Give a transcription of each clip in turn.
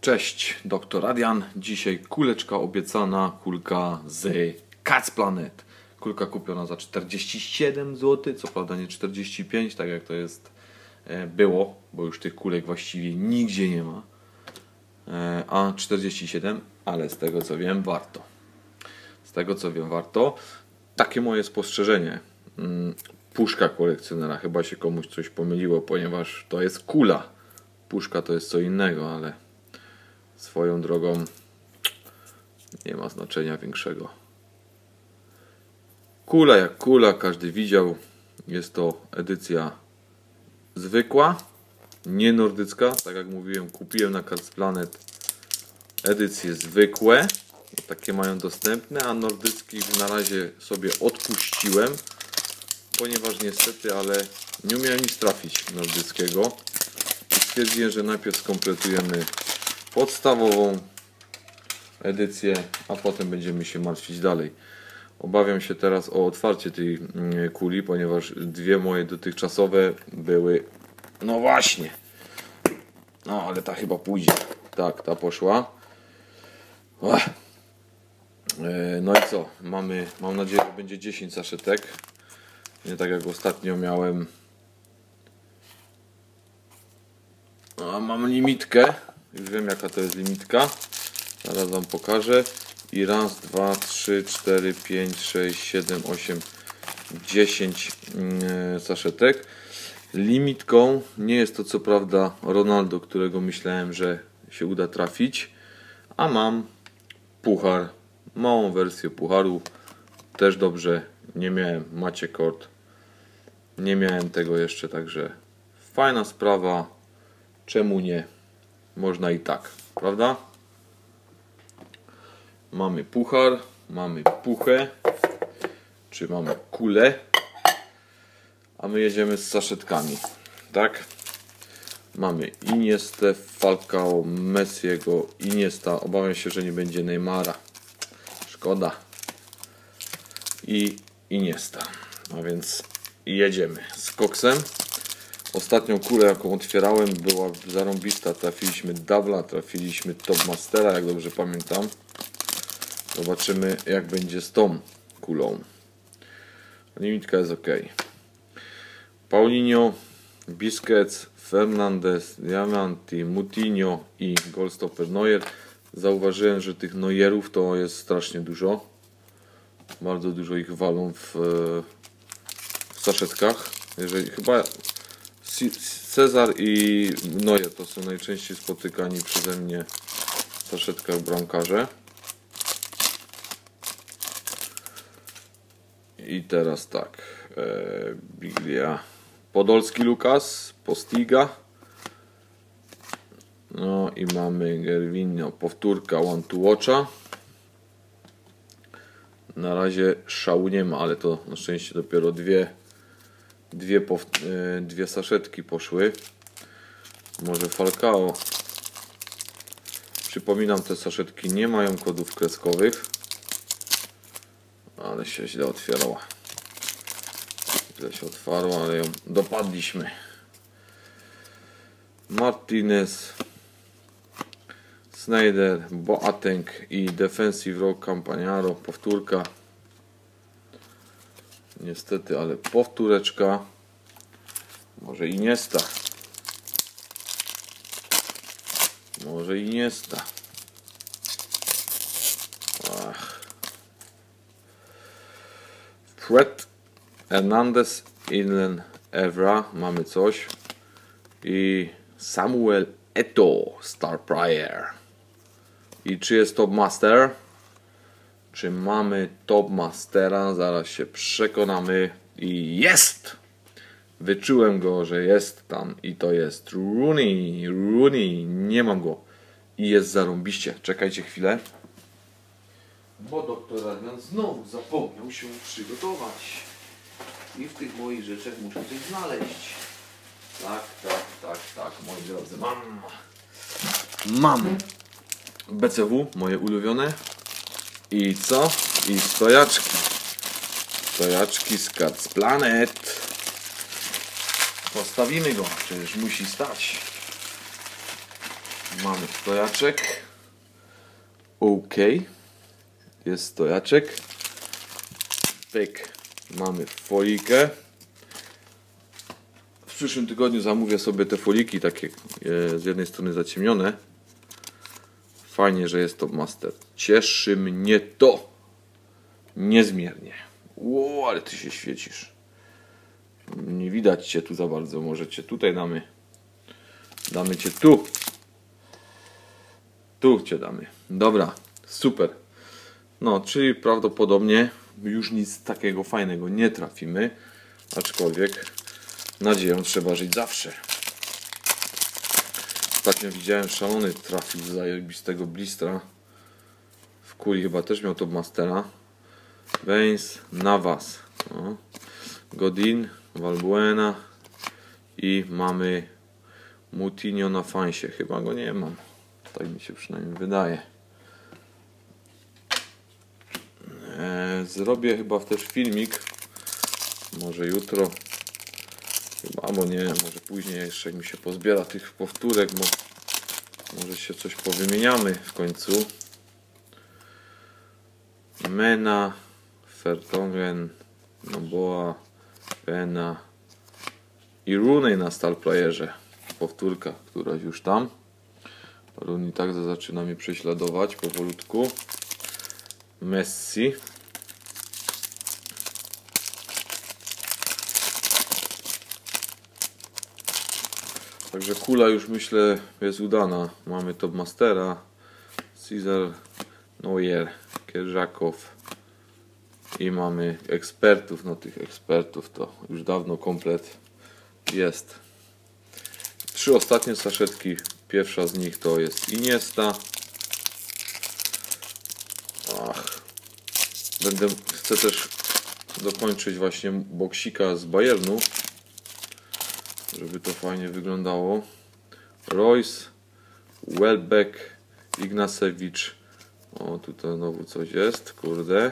Cześć, doktor Radian. Dzisiaj kuleczka obiecana, kulka z Cats Planet. Kulka kupiona za 47 zł, co prawda nie 45, tak jak to jest e, było, bo już tych kulek właściwie nigdzie nie ma. E, A 47, ale z tego co wiem, warto. Z tego co wiem, warto. Takie moje spostrzeżenie. Mm, Puszka kolekcjonera, chyba się komuś coś pomyliło, ponieważ to jest kula. Puszka to jest co innego, ale swoją drogą nie ma znaczenia większego. Kula jak kula, każdy widział. Jest to edycja zwykła, nie nordycka. Tak jak mówiłem, kupiłem na Cards Planet edycje zwykłe. Takie mają dostępne, a nordyckich na razie sobie odpuściłem, ponieważ niestety, ale nie umiałem nic trafić nordyckiego. I stwierdziłem, że najpierw skompletujemy podstawową edycję, a potem będziemy się martwić dalej. Obawiam się teraz o otwarcie tej mm, kuli, ponieważ dwie moje dotychczasowe były. No właśnie. No, ale ta chyba pójdzie. Tak, ta poszła. E, No i co? Mamy, mam nadzieję, że będzie 10 saszetek. Nie tak jak ostatnio miałem. A mam limitkę. Już wiem jaka to jest limitka. Zaraz wam pokażę. I raz, dwa, trzy, cztery, pięć, sześć, siedem, osiem, dziesięć mm, saszetek. Limitką nie jest to co prawda Ronaldo, którego myślałem, że się uda trafić. A mam puchar. Małą wersję pucharu. Też dobrze. Nie miałem macie kort. Nie miałem tego jeszcze, także fajna sprawa. Czemu nie? Można i tak, prawda? Mamy puchar, mamy puchę, czy mamy kulę, a my jedziemy z saszetkami, tak? Mamy Iniestę, Falcao, Messiego, Iniesta. Obawiam się, że nie będzie Neymara. Szkoda. I Iniesta. A więc jedziemy z koksem. Ostatnią kulę, jaką otwierałem, była zarąbista. Trafiliśmy Dawla, trafiliśmy Top Mastera, jak dobrze pamiętam. Zobaczymy, jak będzie z tą kulą. Limitka jest ok. Paulinho, Biscuits, Fernandez, Diamanti, Mutinho i Goldstopper Neuer. Zauważyłem, że tych Neuerów to jest strasznie dużo. Bardzo dużo ich walą w, w saszetkach. Jeżeli chyba Cezar i Neuer to są najczęściej spotykani przeze mnie w saszetkach bramkarze. I teraz tak. E, Biglia. Podolski Lukas, Postiga. No i mamy Gervinho, powtórka One to Watcha. Na razie szału nie ma, ale to na szczęście dopiero dwie dwie, e, dwie saszetki poszły. Może Falcao. Przypominam, te saszetki nie mają kodów kreskowych. Ale się źle otwierała. Źle się otwarła, ale ją dopadliśmy. Martinez, Snyder, Boateng i Defensive Rock Campagnaro. Powtórka. Niestety, ale powtóreczka. Może i nie sta. Może i nie sta. Ach. Fred Hernandez, Inlen Evra. Mamy coś. I Samuel Eto, Star Prior. I czy jest Top Master? Czy mamy Top Mastera? Zaraz się przekonamy. I jest! Wyczułem go, że jest tam i to jest Rooney. Rooney, nie mam go. I jest zarąbiście. Czekajcie chwilę. Bo doktor Adrian znowu zapomniał się przygotować. I w tych moich rzeczach muszę coś znaleźć. Tak, tak, tak, tak, moi drodzy. Mam. Mam. BCW, moje ulubione. I co? I stojaczki. Stojaczki z Cards Planet. Postawimy go, przecież musi stać. Mamy stojaczek. OK. Jest stojaczek. Pyk. Mamy folikę. W przyszłym tygodniu zamówię sobie te foliki takie e, z jednej strony zaciemnione. Fajnie, że jest to master. Cieszy mnie to niezmiernie. Ło, ale ty się świecisz. Nie widać cię tu za bardzo. Może cię tutaj damy. Damy cię tu. Tu cię damy. Dobra, super. No, czyli prawdopodobnie już nic takiego fajnego nie trafimy. Aczkolwiek nadzieją trzeba żyć zawsze. Ostatnio widziałem szalony trafił zajebistego blistra. W kuli chyba też miał to mastera. Baines, Navas. No. Godin, Valbuena i mamy Mutinho na fansie. Chyba go nie mam. Tak mi się przynajmniej wydaje. E, zrobię chyba też filmik. Może jutro. Chyba, albo nie, może później jeszcze mi się pozbiera tych powtórek, bo może się coś powymieniamy w końcu. Mena, Fertongen, Noboa, Pena i Rooney na Star Playerze. Powtórka, któraś już tam. Rooney także zaczyna mnie prześladować powolutku. Messi. Także kula już myślę jest udana. Mamy Top Mastera, Cesar Neuer, Kierżakow i mamy ekspertów. No tych ekspertów to już dawno komplet jest. Trzy ostatnie saszetki. Pierwsza z nich to jest Iniesta. Ach. Będę, chcę też dokończyć właśnie boksika z Bayernu żeby to fajnie wyglądało. Royce, Welbeck, Ignacewicz. O, tutaj znowu coś jest, kurde.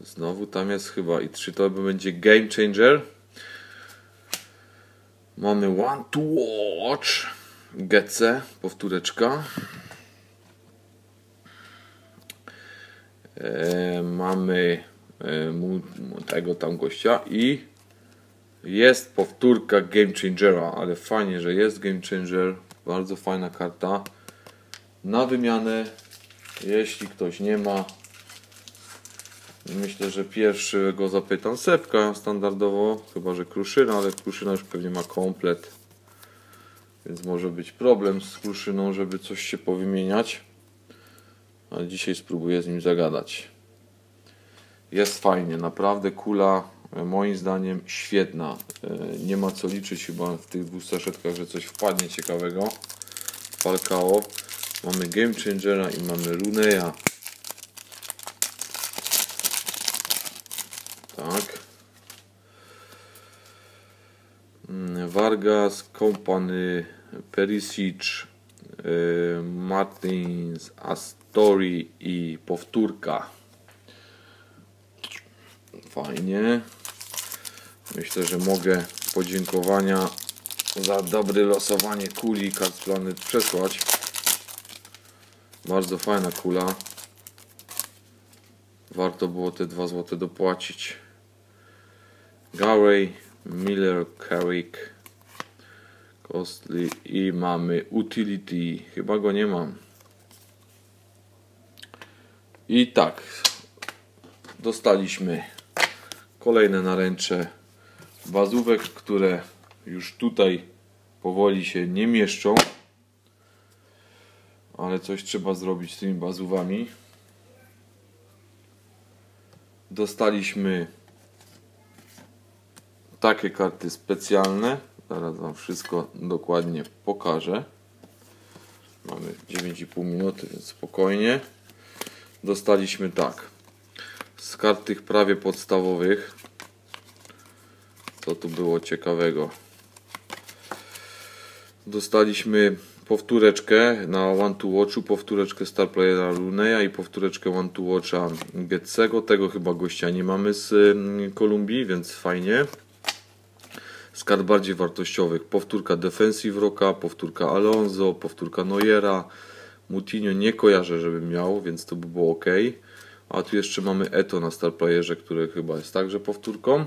Znowu tam jest chyba i trzy to będzie Game Changer. Mamy One to Watch. GC, powtóreczka. E, mamy e, mu, tego tam gościa i jest powtórka Game Changera, ale fajnie, że jest Game Changer. Bardzo fajna karta. Na wymianę, jeśli ktoś nie ma. Myślę, że pierwszy go zapytam. Sepka standardowo, chyba że Kruszyna, ale Kruszyna już pewnie ma komplet. Więc może być problem z Kruszyną, żeby coś się powymieniać. Ale dzisiaj spróbuję z nim zagadać. Jest fajnie, naprawdę kula moim zdaniem świetna. E, nie ma co liczyć chyba w tych dwóch saszetkach, że coś wpadnie ciekawego. Falcao. Mamy Game Changera i mamy Runeya. Tak. Mm, Vargas, Company, Perisic, e, Martins, Astori i powtórka. Fajnie. Myślę, że mogę podziękowania za dobre losowanie kuli Card Planet przesłać. Bardzo fajna kula. Warto było te 2 zł dopłacić. Gary, Miller, Carrick, Costly i mamy Utility. Chyba go nie mam. I tak. Dostaliśmy kolejne naręcze bazówek, które już tutaj powoli się nie mieszczą. Ale coś trzeba zrobić z tymi bazówami. Dostaliśmy takie karty specjalne. Zaraz Wam wszystko dokładnie pokażę. Mamy 9,5 minuty, więc spokojnie. Dostaliśmy tak. Z kart tych prawie podstawowych co tu było ciekawego? Dostaliśmy powtóreczkę na One to Watchu, powtóreczkę Star Playera Luneya i powtóreczkę One to Watcha Getsego. Tego chyba gościa nie mamy z mm, Kolumbii, więc fajnie. z kart bardziej wartościowych. Powtórka Defensive Rocka, powtórka Alonso, powtórka Neuera. Mutinho nie kojarzę, żebym miał, więc to by było ok. A tu jeszcze mamy Eto na Star Playerze, który chyba jest także powtórką.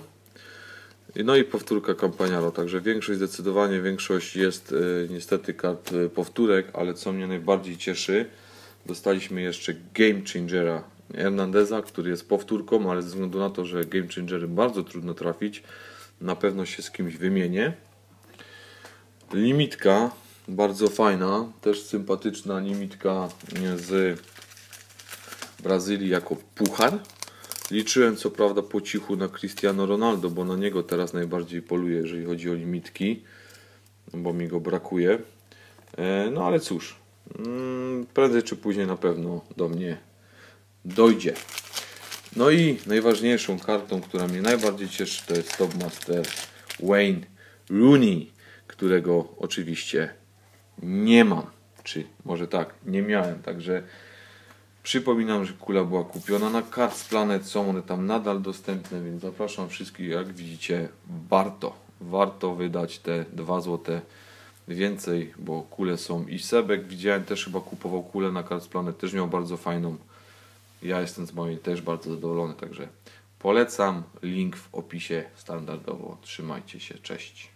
No i powtórka Campagnaro, także większość, zdecydowanie większość jest y, niestety kart y, powtórek, ale co mnie najbardziej cieszy, dostaliśmy jeszcze Game Changera Hernandeza, który jest powtórką, ale ze względu na to, że Game Changery bardzo trudno trafić, na pewno się z kimś wymienię. Limitka, bardzo fajna, też sympatyczna limitka z Brazylii jako puchar. Liczyłem co prawda po cichu na Cristiano Ronaldo, bo na niego teraz najbardziej poluję, jeżeli chodzi o limitki, bo mi go brakuje. E, No ale cóż, mm, prędzej czy później na pewno do mnie dojdzie. No i najważniejszą kartą, która mnie najbardziej cieszy, to jest Topmaster Wayne Rooney, którego oczywiście nie mam, czy może tak, nie miałem, także Przypominam, że kula była kupiona na Cards Planet, są one tam nadal dostępne, więc zapraszam wszystkich, jak widzicie, warto, warto wydać te 2 złote więcej, bo kule są. I Sebek, widziałem też chyba kupował kulę na Cards Planet, też miał bardzo fajną, ja jestem z mojej też bardzo zadowolony, także polecam, link w opisie standardowo, trzymajcie się, cześć.